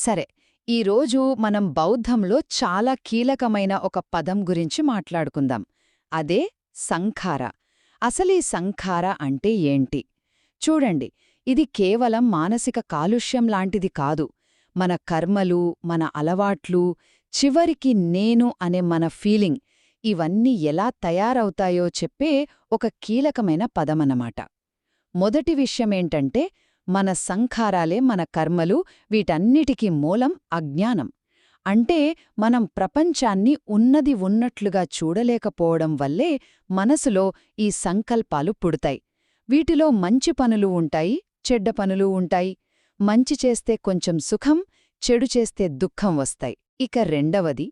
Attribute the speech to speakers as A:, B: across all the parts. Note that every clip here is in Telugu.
A: సరే ఈరోజు మనం బౌద్ధంలో చాలా కీలకమైన ఒక పదం గురించి మాట్లాడుకుందాం. అదే సంఖార. అసలీ సంఖార అంటే ఏంటి? చూడండి ఇది కేవలం మానసిక కాలుష్యం లాంటిది కాదు. మన కర్మలు మన అలవాట్లు చివరికి నేను అనే మన ఫీలింగ్ ఇవన్నీ ఎలా తయారవుతాయో చెప్పే ఒక కీలకమైన పదమన్నమాట. మొదటి విషయమేంటంటే మన సంఖారాలే మన కర్మలు వీటన్నిటికీ మూలం అజ్ఞానం. అంటే మనం ప్రపంచాన్ని ఉన్నది ఉన్నట్లుగా చూడలేకపోవడం వల్లే మనసులో ఈ సంకల్పాలు పుడతాయి. వీటిలో మంచి పనులు ఉంటాయి చెడ్డ పనులు ఉంటాయి. మంచి చేస్తే కొంచెం సుఖం చెడు చేస్తే దుఃఖం వస్తాయి. ఇక రెండవది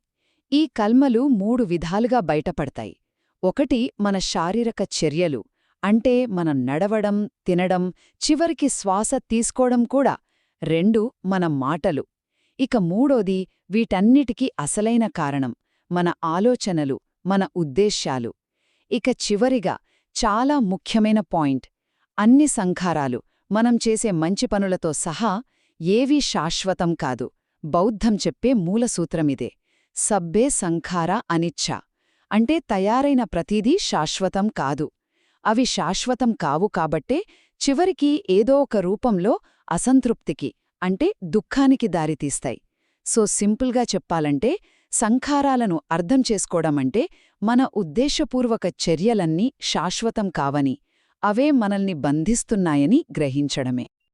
A: ఈ కల్మలు మూడు విధాలుగా బయటపడతాయి. ఒకటి మన శారీరక చర్యలు. అంటే మనం నడవడం తినడం చివరికి శ్వాస తీసుకోవడం కూడా రెండు మన మాటలు. ఇక మూడోది వీటన్నిటికీ అసలైన కారణం మన ఆలోచనలు మన ఉద్దేశ్యాలు. ఇక చివరిగా చాలా ముఖ్యమైన పాయింట్ అన్ని సంఖారాలు మనం చేసే మంచి పనులతో సహా ఏవీ శాశ్వతం కాదు. బౌద్ధం చెప్పే మూలసూత్రమిదే సబ్బే సంఖార అనిచ్ఛ. అంటే తయారైన ప్రతిదీ శాశ్వతం కాదు. అవి శాశ్వతం కావు కాబట్టే చివరికి ఏదో ఒక రూపంలో అసంతృప్తికి అంటే దుఃఖానికి దారితీస్తాయి. సో సింపుల్గా చెప్పాలంటే సంఖారాలను అర్థం చేసుకోవడమంటే మన ఉద్దేశపూర్వక చర్యలన్నీ శాశ్వతం కావని అవే మనల్ని బంధిస్తున్నాయని గ్రహించడమే.